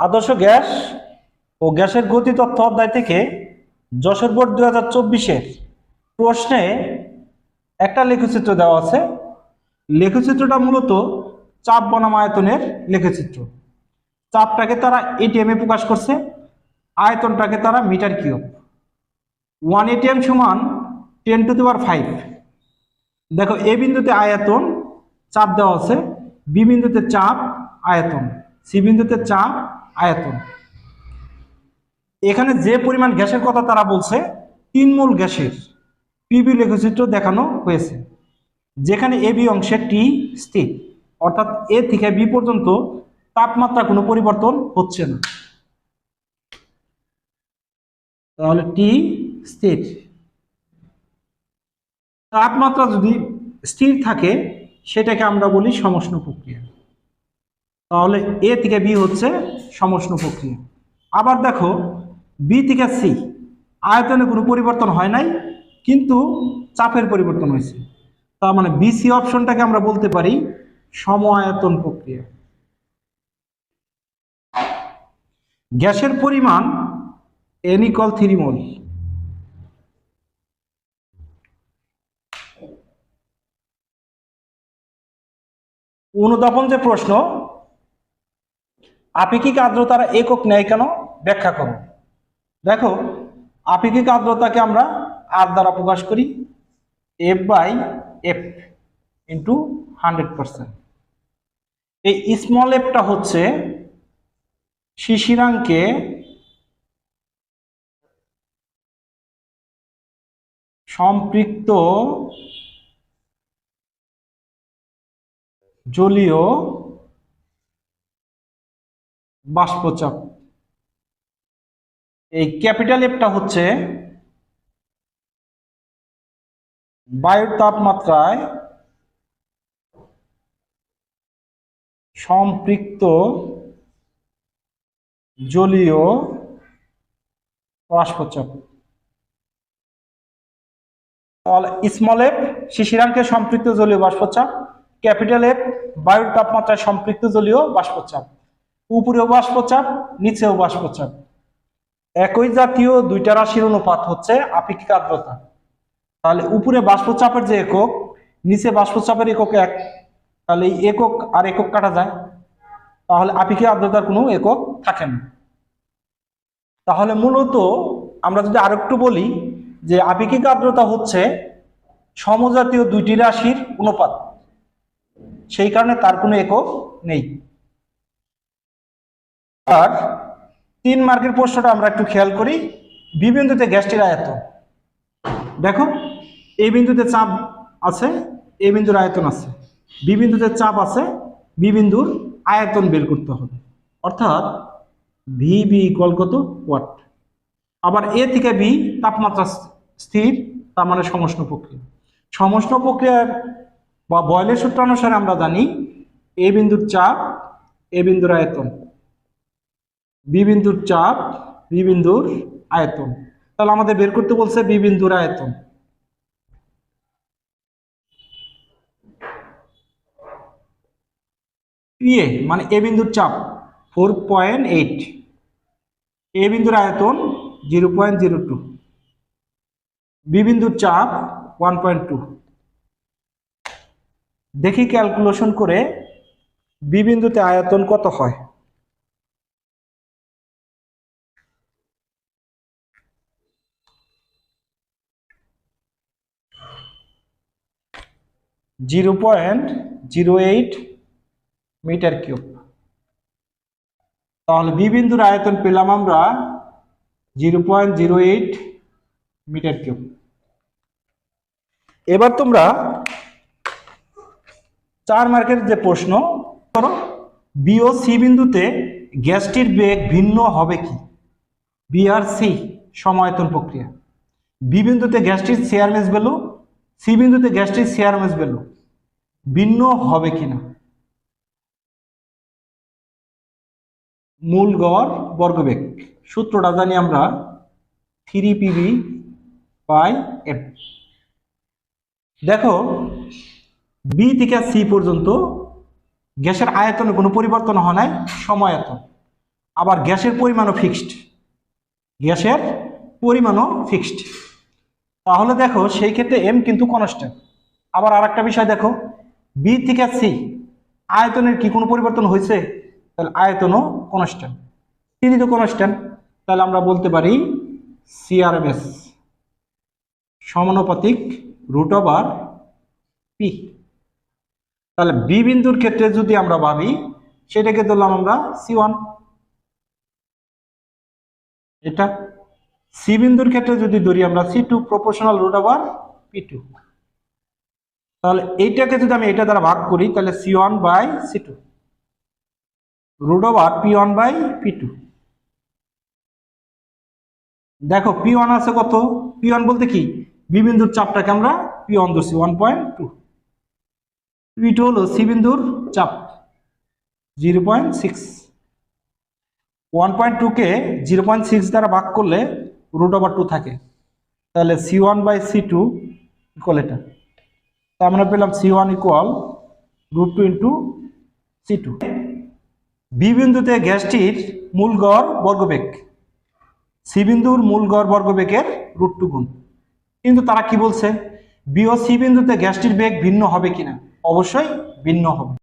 আদর্শ গ্যাস ও গ্যাসের গতি তথ্য অধ্যায় থেকে যশোর বোর্ড দু হাজার চব্বিশের প্রশ্নে একটা লেখচিত্র দেওয়া আছে। লেখচিত্রটা মূলত চাপ বনাম আয়তনের লেখচিত্র। চাপটাকে তারা এটিএমে প্রকাশ করছে, আয়তনটাকে তারা মিটার কিউব। ওয়ান এটিএম সমান টেন টু দেওয়ার ফাইভ। দেখো, এ বিন্দুতে আয়তন, চাপ দেওয়া আছে, বি বিন্দুতে চাপ, আয়তন। সি বিন্দুতে চাপ আয়তন। এখানে যে পরিমাণ গ্যাসের কথা তারা বলছে, তিন মোল গ্যাসের পিবি লেখচিত্র দেখানো হয়েছে, যেখানে এ বি অংশে টি স্থির, অর্থাৎ এ থেকে বি পর্যন্ত তাপমাত্রা কোনো পরিবর্তন হচ্ছে না। তাহলে টি স্থির। তাপমাত্রা যদি স্থির থাকে, সেটাকে আমরা বলি সমষ্ণ প্রক্রিয়া। তাহলে এ থেকে বি হচ্ছে সমষ্ণ প্রক্রিয়া। আবার দেখো, বি থেকে সি, আয়তনে কোনো পরিবর্তন হয় নাই, কিন্তু চাপের পরিবর্তন হয়েছে। তার মানে বিসি অপশনটাকে আমরা বলতে পারি সম আয়তন প্রক্রিয়া। গ্যাসের পরিমাণ এন ইকল থ্রি মোল অনুদাপন যে প্রশ্ন আপেক্ষিক আর্দ্রতার একক নেয় কেন? ব্যাখ্যা করো। দেখো, আপেক্ষিক আর্দ্রতাকে আমরা আর দ্বারা প্রকাশ করি F by F into hundred percent এই স্মল এফটা হচ্ছে শিশিরাঙ্কে সম্পৃক্ত জলীয় বাষ্পচাপ। এই ক্যাপিটাল এফটা হচ্ছে বায়ুর তাপমাত্রায় সম্পৃক্ত জলীয় বাষ্পচাপ। স্মল এফ শিশিরাঙ্কে সম্পৃক্ত জলীয় বাষ্পচাপ। ক্যাপিটাল এফ বায়ুর তাপমাত্রায় সম্পৃক্ত জলীয় বাষ্পচাপ। উপরেও বাষ্পচাপ, নিচেও বাষ্পচাপ। একই জাতীয় দুইটা রাশির অনুপাত হচ্ছে আপেক্ষিক আর্দ্রতা। তাহলে উপরে বাষ্পচাপের যে একক, নিচে বাষ্পচাপের একক এক, তাহলে এই একক আর একক কাটা যায়। তাহলে আপেক্ষিক আর্দ্রতার কোনো একক থাকে না। তাহলে মূলত আমরা যদি আরেকটু বলি যে আপেক্ষিক আর্দ্রতা হচ্ছে সমজাতীয় দুইটি রাশির অনুপাত। সেই কারণে তার কোনো একক নেই। আর তিন মার্কের প্রশ্নটা আমরা একটু খেয়াল করি। বি বিন্দুতে গ্যাসটির আয়তন। দেখো এই বিন্দুতে চাপ আছে এই বিন্দুর আয়তন আছে। বি বিন্দুতে চাপ আছে, বি বিন্দুর আয়তন বের করতে হবে। অর্থাৎ ভি বি ইকুয়াল কত? ওয়াট আবার এ থেকে বি তাপমাত্রা স্থির, তার মানে সমষ্ণ প্রক্রিয়া। সমষ্ণ প্রক্রিয়ার বা বয়লের সূত্র অনুসারে আমরা জানি এ বিন্দুর চাপ এ বিন্দুর আয়তন। বি বিন্দুর চাপ বি বিন্দুর আয়তন। তাহলে আমাদের বের করতে বলছে বি বিন্দুর আয়তন। ইয়ে মানে এ বিন্দুর চাপ, ফোর পয়েন্ট এইট। এ বিন্দুর আয়তন zero point zero two. B বিন্দুর চাপ ওয়ান পয়েন্ট টু। দেখি ক্যালকুলেশন করে বি বিন্দুতে আয়তন কত হয়। Zero point zero eight metre cube. তাহলে বি বিন্দুর আয়তন পেলাম আমরা zero point zero eight metre cube. এবার তোমরা চার মার্কের যে প্রশ্ন করো বি ও সি বিন্দুতে গ্যাসটির বেগ ভিন্ন হবে কি? বি আর সি সমায়তন প্রক্রিয়া। বি বিন্দুতে গ্যাসটির চেয়ারমেস ভ্যালু সি বিন্দুতে গ্যাসটির চেয়ারমেস ভ্যালু ভিন্ন হবে কিনা? মূল গড় বর্গবেগ। সূত্রটা জানি আমরা থ্রি পিবি বাই এফ দেখো বি থেকে সি পর্যন্ত গ্যাসের আয়তনে কোনো পরিবর্তন হয় নাই সমায়তন আবার গ্যাসের পরিমাণও ফিক্সড গ্যাসের পরিমাণও ফিক্সড তাহলে দেখো সেই ক্ষেত্রে এম কিন্তু কনস্ট্যান্ট আবার আর একটা বিষয় দেখো বি থেকে সি আয়তনের কি কোনো পরিবর্তন হয়েছে? তাহলে আয়তনও কনস্ট্যান্ট তিনি তো কনস্ট্যান্ট তাহলে আমরা বলতে পারি সিআরএমএস সমানুপাতিক রুট ওভার পি তাহলে বি বিন্দুর ক্ষেত্রে যদি আমরা ভাবি, সেটাকে ধরলাম আমরা সি ওয়ান এটা সি বিন্দুর ক্ষেত্রে যদি ধরি আমরা C two proportional root over P two তাহলে এইটাকে যদি আমি এটা দ্বারা ভাগ করি, তাহলে C one by C two root over P one by P two দেখো পি ওয়ান আছে কত? পি ওয়ান বলতে কি? বি বিন্দুর চাপটাকে আমরা পি ওয়ান ধরছি one point two P two হলো সি বিন্দুর চাপ zero point six one point টুকে জিরো পয়েন্ট সিক্স দ্বারা ভাগ করলে রুট ওভার টু থাকে। তাহলে C one by C two equal এটা। তা আমরা পেলাম C one equal root two into C two B বিন্দুতে গ্যাসটির মূল গড় বর্গবেগ। সি বিন্দুর মূল গড় বর্গবেগের রুট টু গুণ। কিন্তু তারা কি বলছে? বি ও সি বিন্দুতে গ্যাসটির বেগ ভিন্ন হবে কিনা? অবশ্যই ভিন্ন হবে।